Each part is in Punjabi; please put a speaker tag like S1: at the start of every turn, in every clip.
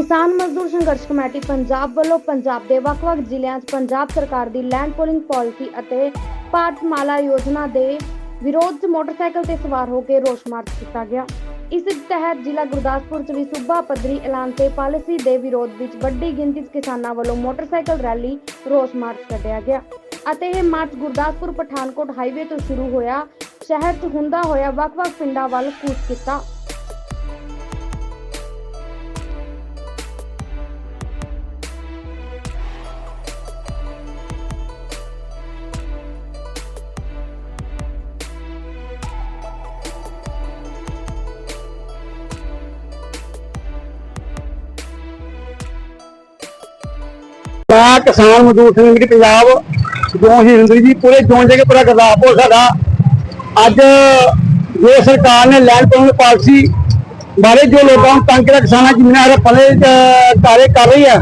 S1: ਕਿਸਾਨ ਮਜ਼ਦੂਰ ਸੰਘਰਸ਼ ਕਮੇਟੀ ਪੰਜਾਬ ਵੱਲੋਂ ਪੰਜਾਬ ਦੇ ਵੱਖ-ਵੱਖ ਜ਼ਿਲ੍ਹਿਆਂ 'ਚ ਪੰਜਾਬ ਸਰਕਾਰ ਦੀ ਲੈਂਡ ਪੂਲਿੰਗ ਪਾਲਿਸੀ ਅਤੇ ਭਾਰਤਮਾਲਾ ਯੋਜਨਾ ਦੇ ਵਿਰੋਧ 'ਚ ਮੋਟਰਸਾਈਕਲ ਤੇ ਸਵਾਰ ਹੋ ਕੇ ਰੋਸ ਮਾਰਚ ਕੀਤਾ ਗਿਆ। ਇਸ ਤਹਿਤ ਜ਼ਿਲ੍ਹਾ ਗੁਰਦਾਸਪੁਰ 'ਚ ਵੀ ਸੂਬਾ ਪੱਧਰੀ ਐਲਾਨ ਤੇ ਪਾਲਿਸੀ ਦੇ ਵਿਰੋਧ ਵਿੱਚ ਵੱਡੀ ਗਿਣਤੀ 'ਚ ਕਿਸਾਨਾਂ ਵੱਲੋਂ ਮੋਟਰਸਾਈਕਲ ਰੈਲੀ ਰੋਸ ਮਾਰਚ ਕੱਢਿਆ ਗਿਆ ਅਤੇ ਇਹ ਮਾਰਚ ਗੁਰਦਾਸਪੁਰ, ਪਠਾਨਕੋਟ ਹਾਈਵੇ ਤੋਂ ਸ਼ੁਰੂ ਹੋਇਆ, ਸ਼ਹਿਰ 'ਚ ਹੁੰਦਾ ਹੋਇਆ ਵੱਖ-ਵੱਖ ਪਿੰਡਾਂ ਵੱਲ ਕੂਚ ਕੀਤਾ।
S2: ਮੈਂ ਕਿਸਾਨ ਮਜ਼ਦੂਰ ਸੰਘ ਪੰਜਾਬ ਜੋ ਹਿੰਦੂ ਜੀ ਪੂਰੇ ਜੋਨ ਦੇ ਪੂਰਾ ਗੁਰਦਾਸਪੁਰ ਸਾਡਾ। ਅੱਜ ਜੋ ਸਰਕਾਰ ਨੇ ਲੈਂਡ ਪੂਲਿੰਗ ਪਾਲਿਸੀ ਬਾਰੇ ਜੋ ਲੋਕਾਂ ਨੂੰ ਤੰਗ ਕਰ ਕਿਸਾਨਾਂ ਜ਼ਮੀਨਾਂ ਦੇ ਪਲੇ ਕਾਰੇ ਕਰ ਰਹੀ ਹੈ,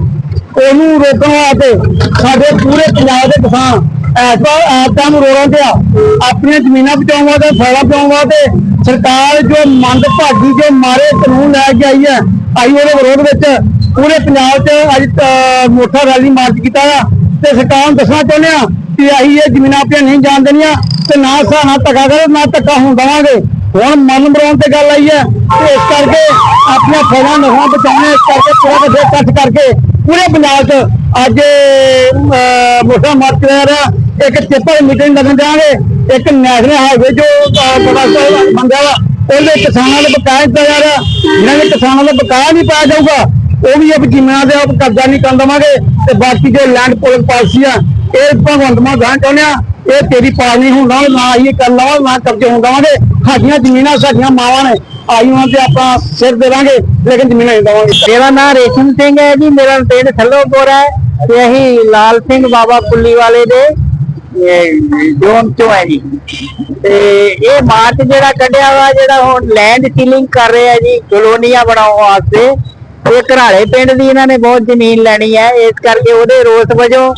S2: ਉਹਨੂੰ ਰੋਕਣ ਵਾਸਤੇ ਸਾਡੇ ਪੂਰੇ ਪੰਜਾਬ ਦੇ ਕਿਸਾਨ ਇਸ ਵਾਰ ਆਪ ਨੂੰ ਰੋੜਾਂ ਤੇ ਆ। ਆਪਣੀਆਂ ਜ਼ਮੀਨਾਂ ਬਚਾਉਣ ਵਾਸਤੇ, ਫਸਲਾਂ ਬਚਾਉਣ ਵਾਸਤੇ ਸਰਕਾਰ ਜੋ ਮੰਦ ਭਾਗੀ ਜੋ ਮਾਰੇ ਕਾਨੂੰਨ ਲੈ ਕੇ ਆਈ ਹੈ, ਆਈ ਉਹਦੇ ਵਿਰੋਧ ਵਿੱਚ ਪੂਰੇ ਪੰਜਾਬ 'ਚ ਅੱਜ ਅਹ, ਮੋਟਾ ਰੈਲੀ ਮਾਰਚ ਕੀਤਾ ਆ। ਤੇ ਸਰਕਾਰ ਨੂੰ ਦੱਸਣਾ ਚਾਹੁੰਦੇ ਆ ਕਿ ਅਸੀਂ ਇਹ ਜ਼ਮੀਨਾਂ ਆਪਣੀਆਂ ਨਹੀਂ ਜਾਣ ਦੇਣੀਆਂ ਤੇ ਨਾ ਸਾ ਧੱਕਾ ਕਰੋ ਨਾ ਧੱਕਾ ਹੋਣ ਦੇਵਾਂਗੇ। ਹੁਣ ਮਨ ਮਰਾਉਣ ਤੇ ਗੱਲ ਆਈ ਹੈ ਤੇ ਇਸ ਕਰਕੇ ਆਪਣੀਆਂ ਫੌਜਾਂ ਨਸਲਾਂ ਬਚਾਉਣੇ ਇਸ ਕਰਕੇ ਪੂਰਾ ਵੱਡੇ ਇਕੱਠ ਕਰਕੇ ਪੂਰੇ ਪੰਜਾਬ 'ਚ ਅੱਜ ਅਹ, ਮੋਟਾ ਮਾਰਚ ਕਰ ਰਿਹਾ। ਇੱਕ ਚਿੱਪਰ ਮੀਟਿੰਗ ਲੱਗਣ ਦਿਆਂਗੇ ਇੱਕ ਨੈਸ਼ਨਲ ਹਾਈਵੇ ਜੋ ਅਹ, ਬੜਾ ਸੋਹਣਾ ਬੰਦਾ ਵਾ ਉਹਦੇ ਕਿਸਾਨਾਂ ਦੇ ਬਕਾਇਆ ਦਿੱਤਾ ਜਾ ਰਿਹਾ ਜਿਹਨਾਂ ਦੇ ਕਿਸਾਨਾਂ ਦਾ ਬਕਾਇਆ ਨਹੀਂ ਪਾਇਆ ਜਾਊਗਾ ਉਹ ਵੀ ਇਹ ਜ਼ਮੀਨਾਂ ਦੇ ਆਪ ਕਬਜ਼ਾ ਨਹੀਂ ਕਰਨ ਦੇਵਾਂਗੇ ਤੇ ਬਾਕੀ ਜੋ ਲੈਂਡ ਪੋਲਿੰਗ ਪਾਲਿਸੀ ਆ, ਇਹ ਭਗਵੰਤ ਮਾਨ ਗਾਂ ਚਾਹੁੰਦੇ ਆ, ਇਹ ਤੇਰੀ ਪਾਲ ਹੁੰਦਾ ਨਾ ਇਹ ਕਰ ਲਵਾਂ ਨਾ ਕਬਜ਼ੇ ਹੋਣ ਸਾਡੀਆਂ ਜ਼ਮੀਨਾਂ, ਸਾਡੀਆਂ ਮਾਵਾਂ ਨੇ ਆਈਆਂ ਤੇ ਆਪਾਂ ਸਿਰ ਦੇਵਾਂਗੇ, ਲੇਕਿਨ ਜ਼ਮੀਨਾਂ ਨਹੀਂ ਦੇਵਾਂਗੇ।
S3: ਮੇਰਾ ਨਾਮ ਰੇਸ਼ਮ ਸਿੰਘ ਹੈ ਜੀ, ਮੇਰਾ ਪਿੰਡ ਥੱਲੋਪੁਰ ਹੈ ਤੇ ਅਸੀਂ ਲਾਲ ਸਿੰਘ ਬਾਬਾ ਪੁੱਲੀ ਵਾਲੇ ਦੇ ਜ਼ੋਨ ਚੋਂ ਹੈ ਜੀ। ਤੇ ਇਹ ਮਾਰਚ ਜਿਹੜਾ ਕੱਢਿਆ ਵਾ, ਜਿਹੜਾ ਹੁਣ ਲੈਂਡ ਸੀਲਿੰਗ ਕਰ ਰਹੇ ਜੀ, ਕਲੋਨੀਆਂ ਬਣਾਉਣ ਵਾਸਤੇ ਇਹ ਘਰਾਲੇ ਪਿੰਡ ਦੀ ਇਹਨਾਂ ਨੇ ਬਹੁਤ ਜ਼ਮੀਨ ਲੈਣੀ ਹੈ, ਇਸ ਕਰਕੇ ਉਹਦੇ ਰੋਸ ਵਜੋਂ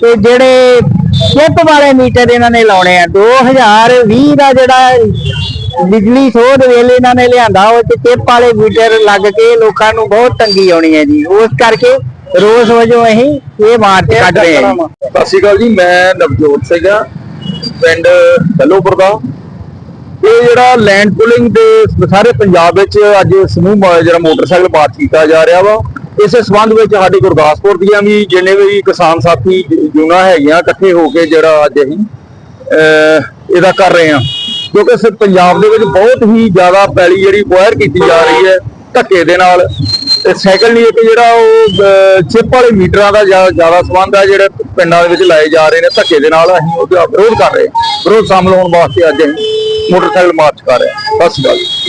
S3: ਤੇ ਜਿਹੜੇ ਸ਼ਿਪ ਵਾਲੇ ਮੀਟਰ ਇਹਨਾਂ ਨੇ ਲਾਉਣੇ ਆ। 2020 ਦਾ ਜਿਹੜਾ ਬਿਜਲੀ ਸੋਧ ਵੇਲੇ ਇਹਨਾਂ ਨੇ ਲਿਆਂਦਾ, ਉਹ ਚ ਚਿੱਪ ਵਾਲੇ ਮੀਟਰ ਲੱਗ ਕੇ ਲੋਕਾਂ ਨੂੰ ਬਹੁਤ ਤੰਗੀ ਆਉਣੀ ਹੈ ਜੀ। ਉਸ ਕਰਕੇ ਰੋਸ ਵਜੋਂ ਅਸੀਂ ਇਹ ਮਾਰਚ ਕੱਢ ਰਹੇ ਹਾਂ
S4: ਸਤਿ ਸ਼੍ਰੀ ਅਕਾਲ ਜੀ, ਮੈਂ ਨਵਜੋਤ ਸਿੰਘ ਆ, ਪਿੰਡ ਦਲੋਪੁਰ ਦਾ। ਇਹ ਜਿਹੜਾ ਲੈਂਡ ਪੁਲਿੰਗ ਦੇ ਸਾਰੇ ਪੰਜਾਬ ਵਿੱਚ ਅੱਜ ਸਮੂਹ ਜਿਹੜਾ ਮੋਟਰਸਾਈਕਲ ਮਾਰਚ ਕੀਤਾ ਜਾ ਰਿਹਾ ਵਾ। ਇਸੇ ਸਬੰਧ ਵਿੱਚ ਸਾਡੇ ਗੁਰਦਾਸਪੁਰ ਦੀਆਂ ਵੀ ਜਿੰਨੇ ਵੀ ਕਿਸਾਨ ਸਾਥੀ ਜੁਨਾ ਹੈਗੀਆਂ, ਇਕੱਠੇ ਹੋ ਕੇ ਜਿਹੜਾ ਅੱਜ ਅਸੀਂ ਇਹਦਾ ਕਰ ਰਹੇ ਹਾਂ। ਕਿਉਂਕਿ ਇਸ ਪੰਜਾਬ ਦੇ ਵਿੱਚ ਬਹੁਤ ਹੀ ਜ਼ਿਆਦਾ ਪੈਲੀ ਜਿਹੜੀ ਵਾਇਰ ਕੀਤੀ ਜਾ ਰਹੀ ਹੈ ਧੱਕੇ ਦੇ ਨਾਲ। ਤੇ ਸਾਈਕਲ ਨਹੀਂ ਇੱਕ ਜਿਹੜਾ ਉਹ ਚਿੱਪ ਵਾਲੇ ਮੀਟਰਾਂ ਦਾ ਜ਼ਿਆਦਾ ਸਬੰਧ ਹੈ ਜਿਹੜੇ ਪਿੰਡਾਂ ਦੇ ਵਿੱਚ ਲਾਏ ਜਾ ਰਹੇ ਨੇ, ਧੱਕੇ ਦੇ ਨਾਲ ਅਸੀਂ ਉਹਦਾ ਵਿਰੋਧ ਕਰ ਰਹੇ ਹਾਂ। ਵਿਰੋਧ ਸ਼ਾਮਲ ਹੋਣ ਵਾਸਤੇ ਅੱਜ ਅਸੀਂ ਮੋਟਰਸਾਈਕਲ ਮਾਰਚ ਕਰ ਰਿਹਾ। ਸਤਿ ਸ਼੍ਰੀ ਅਕਾਲ